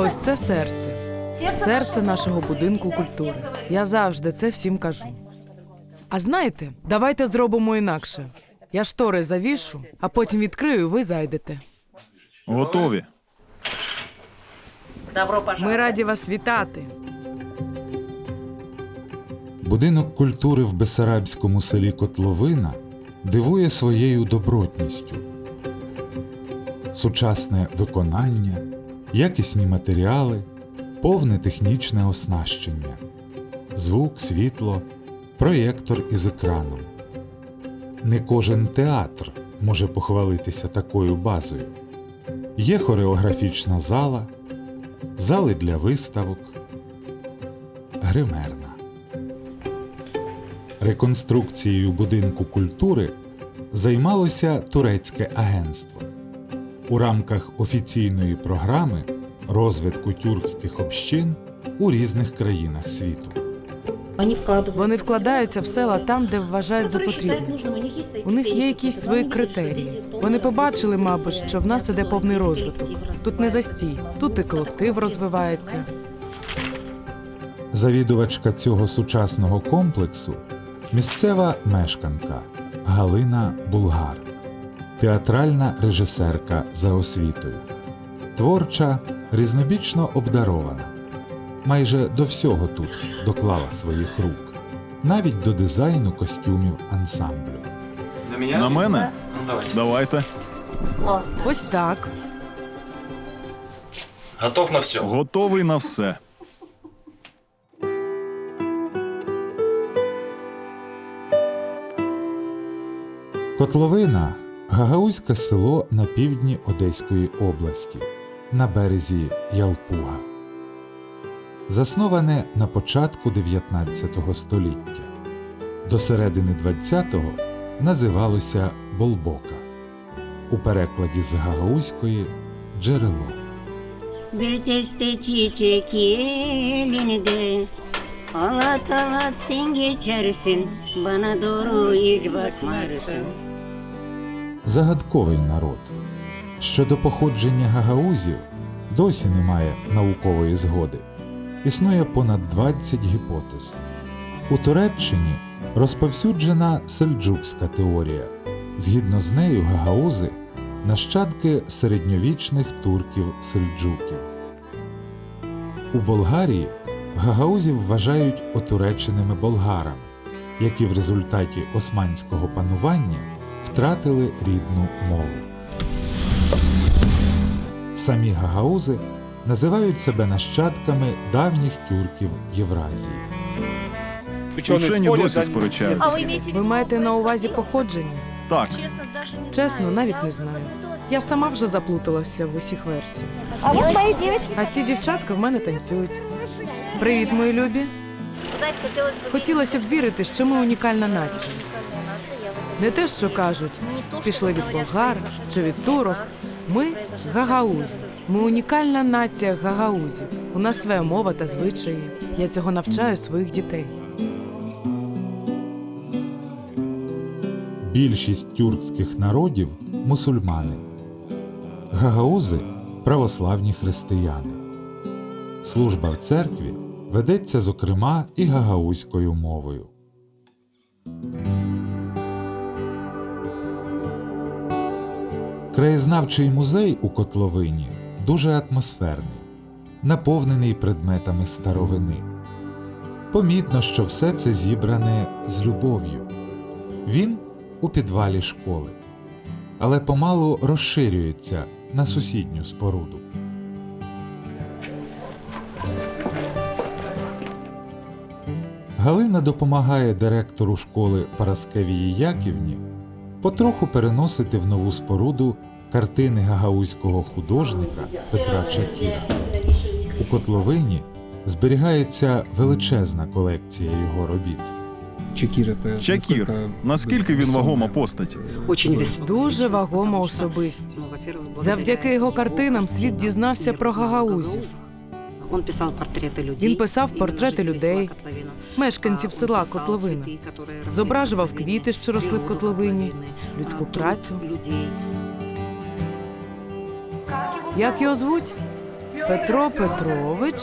А ось це серце. Серце нашого будинку культури. Я завжди це всім кажу. А знаєте, давайте зробимо інакше. Я штори завішу, а потім відкрию, і ви зайдете. Готові. Добро. Ми раді вас вітати. Будинок культури в Бесарабському селі Котловина дивує своєю добротністю. Сучасне виконання, якісні матеріали, повне технічне оснащення, звук, світло, проєктор із екраном. Не кожен театр може похвалитися такою базою. Є хореографічна зала, зали для виставок, гримерна. Реконструкцією будинку культури займалося турецьке агентство. У рамках офіційної програми розвитку тюркських общин у різних країнах світу. Они вкладывают. Вони вкладаються в села там, де вважають за потрібне. У них є якісь свої критерії. Вони побачили, мабуть, що в нас іде повний розвиток. Тут не застій, тут і колектив розвивається. Завідувачка цього сучасного комплексу місцева мешканка Галина Булгар, театральна режисерка за освітою, творча, різнобічно обдарована. Майже до всього тут доклала своїх рук, навіть до дизайну костюмів ансамблю. На мене? Ну давай. Давайте. О, Ось так. Готов на все. Готовий на все. Котловина гагаузьке село на півдні Одеської області, на березі Ялпуга. Засноване на початку 19 століття. До середини 20-го називалося Болбока. У перекладі з гагаузької джерело. Alat alat sen geçersin Bana doğru Загадковий народ. Щодо походження гагаузів досі немає наукової згоди. Існує понад 20 гіпотез. У Туреччині розповсюджена сельджукська теорія. Згідно з нею, гагаузи нащадки середньовічних турків-сельджуків. У Болгарії гагаузів вважають отуреченими болгарами, які в результаті османського панування втратили рідну мову. Самі гагаузи називають себе нащадками давніх тюрків Євразії. Учені досі сперечаються. Ви маєте на увазі походження? Так, Честно, даже не Чесно, навіть не знаю. Я сама вже заплуталася в усіх версіях. А вот мои девочки. А ці дівчатка в мене танцюють. Привіт, мої любі. Хотілося б вірити, що ми унікальна нація. Не те, що кажуть, пішли від болгар чи від турок. Ми гагаузи. Ми унікальна нація гагаузів. У нас своя мова та звичаї. Я цього навчаю своїх дітей. Більшість тюркських народів мусульмани, гагаузи православні християни. Служба в церкві ведеться зокрема і гагаузькою мовою. Краєзнавчий музей у Котловині дуже атмосферний, наповнений предметами старовини. Помітно, що все це зібране з любов'ю. Він у підвалі школи, але помалу розширюється на сусідню споруду. Галина допомагає директору школи Параскевії Яківні потроху переносити в нову споруду картини гагаузького художника Петра Чакіра. У котловині зберігається величезна колекція його робіт. Чакір, это Чакір. настолько Наскільки він вагома постать? Очень весомый. Дуже вагома особистість. Ну, во-первых, Завдяки його картинам світ дізнався про гагаузів. Он писал портрети людей. Він писав портрети людей. Мешканців села писав Котловина. Зображував квіти, що росли в котловині, людську працю. Як його звуть? Петро Петрович.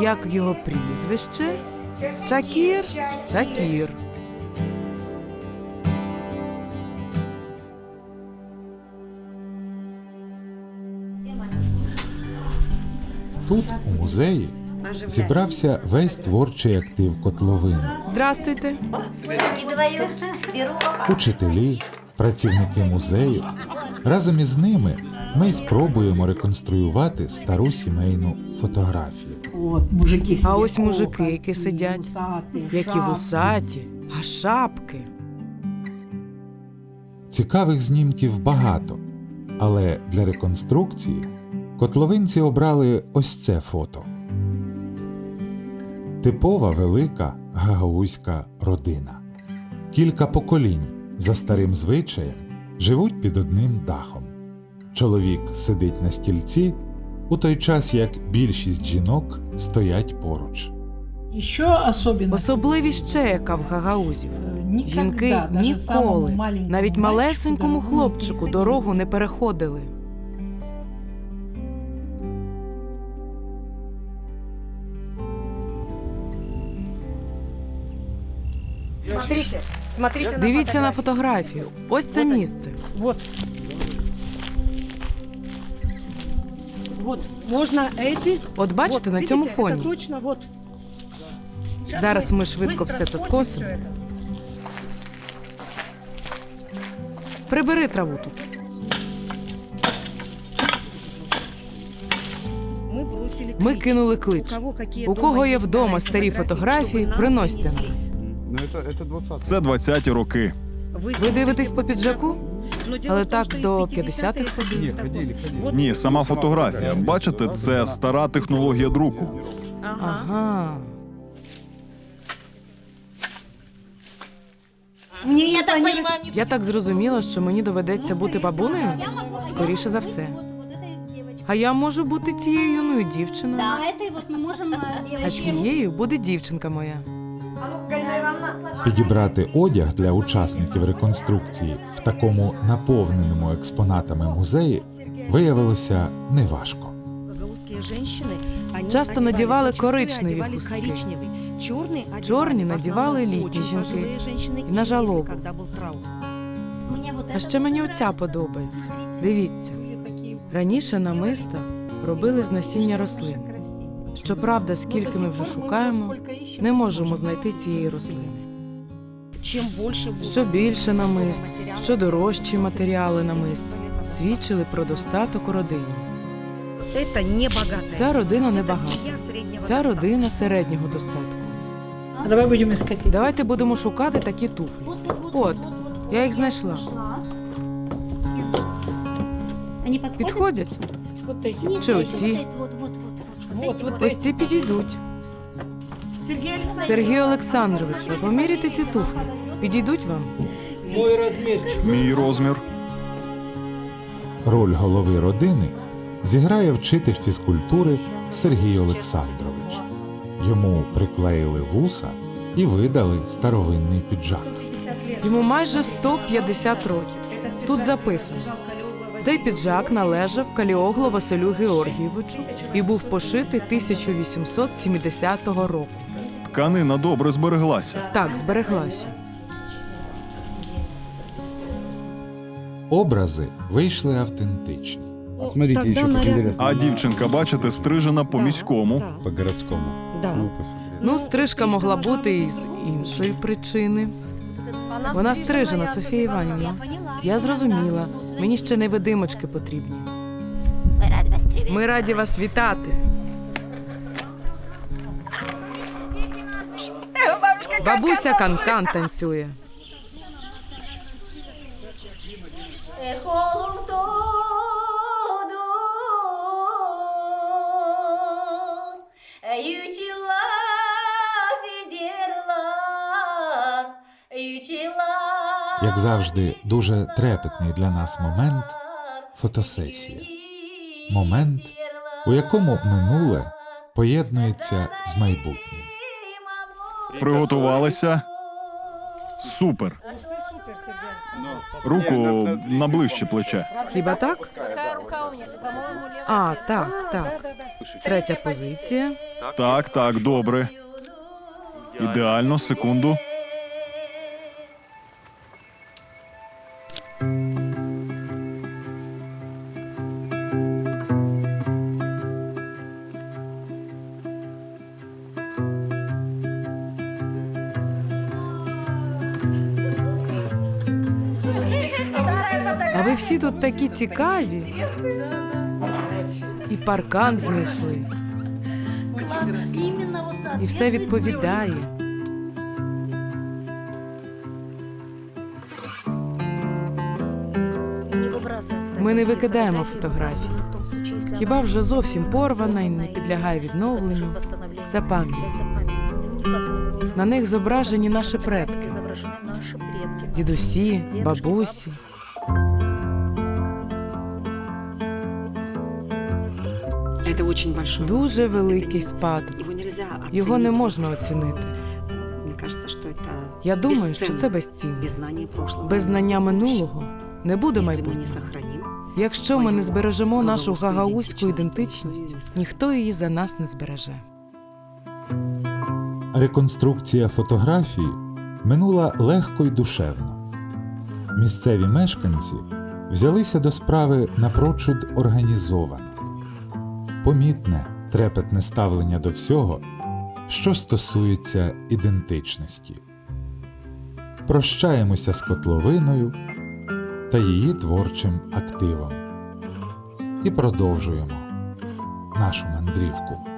Як його прізвище? Чакір. Чакір. Тут, у музеї, зібрався весь творчий актив котловини. Здрастуйте. Учителі, працівники музею. Разом із ними ми й спробуємо реконструювати стару сімейну фотографію. А ось мужики, які сидять, які вусаті, а шапки. Цікавих знімків багато, але для реконструкції котловинці обрали ось це фото. Типова велика гагаузька родина. Кілька поколінь за старим звичаєм живуть під одним дахом. Чоловік сидить на стільці, у той час як більшість жінок стоять поруч. Особливість ще яка в гагаузів. э, Жінки ніколи, навіть малесенькому хлопчику дорогу не переходили. Смотрите, смотрите Дивіться на фотографію. Ось це місце. Вот. Вот, можно эти. От бачите, вот, на цьому видите, это фоні. точно, вот. Зараз ми швидко все це скосимо. Прибери траву тут. Мы бросили Ми клич. кинули У клич. кого, какие У дома кого є есть вдома старые старі фотографії, чтобы нам приносьте принесли. нам. Це 20-ті роки. Ви дивитесь по піджаку? Но дело Але в том, так что и до в 50-х 50-х ходили. Не, ходили, ходили. Вот Ні, сама фотографія. Бачите, це стара технологія друку. Ага. Ага. Мне я так понимаю. Я так зрозуміла, що мені доведеться бути бабунею? Скоріше за все. А я можу бути цією юною дівчиною. Да, этой вот мы можем э, А девочки. цією буде дівчинка моя. Підібрати одяг для учасників реконструкції в такому наповненому експонатами музеї виявилося неважко. Гагаузские женщины, они Часто одевали надевали зачастую коричневі одевали хустки. коричневый. Черный одевали Чорні в надівали основном літні очень жінки. пожилые женщины І и на невесты, жалобу. когда был траур. Мне вот А это ще мені вот оця нравится. подобається. Смотрите. Дивіться, раніше намиста робили з насіння рослин. Щоправда, скільки ми вже шукаємо, не можемо знайти цієї рослини. Чем больше будет Що більше намист, материалов, що дорожчі матеріали намист, свідчили про достаток у родині. Это не богатая. Ця родина Это не багата. семья среднего Ця достатка. родина середнього достатку. А давай будем искать. Давайте будемо шукати такі туфлі. От, я їх знайшла. Они подходят? Підходять? Вот эти. Нет, Чи нет, оці? Вот, вот, вот, вот, вот, Вот, эти вот вот. Ось ці підійдуть. Сергей Александрович, Сергій Олександрович, ви поміряйте ці туфлі. Підійдуть вам? Мой размерчик. Мій розмір. Роль голови родини зіграє вчитель фізкультури Сергій Олександрович. Йому приклеїли вуса і видали старовинний піджак. Йому майже 150 років. Тут записано. Цей піджак належав Каліоглу Василю Георгійовичу і був пошитий 1870 року Тканина добре збереглася. Так, збереглася. Образи вийшли автентичні. Смотрите, Тогда еще как наряд- интересно. А дівчинка, бачите, стрижена по Да, міському. да, По городскому. да. Ну, это смотри. Ну, стрижка могла бути і з іншої причини. Вона стрижена, Софія Іванівна. Я зрозуміла. Мені ще невидимочки потрібні. Мы рады вас приветствовать. Ми раді вас вітати. Бабуся канкан танцює. Як завжди, дуже трепетний для нас момент фотосесія. Момент, у якому минуле поєднується з майбутнім. Приготувалися? Супер. Руку на ближче плече. Хіба так? Какая рука у меня? По-моему, левая. А, так, так. Третя позиція. Так, так, добре. Ідеально, секунду. Ви всі тут такі цікаві. І паркан знайшли, і все відповідає. Ми не викидаємо фотографії. Хіба вже зовсім порвана і не підлягає відновленню. Це пам'ять. На них зображені наші предки, дідусі, бабусі. Дуже великий спадок. Его нельзя оценить. Його не можна оцінити. Мне кажется, что это Я думаю, що це безцінно. без знания прошлого. Без знання минулого не буде майбутнього. Якщо ми не збережемо нашу гагаузьку ідентичність, ніхто її за нас не збереже. Реконструкція фотографії минула легко й душевно. Місцеві мешканці взялися до справи напрочуд організовано. Помітне, трепетне ставлення до всього, що стосується ідентичності. Прощаємося з котловиною та її творчим активом і продовжуємо нашу мандрівку.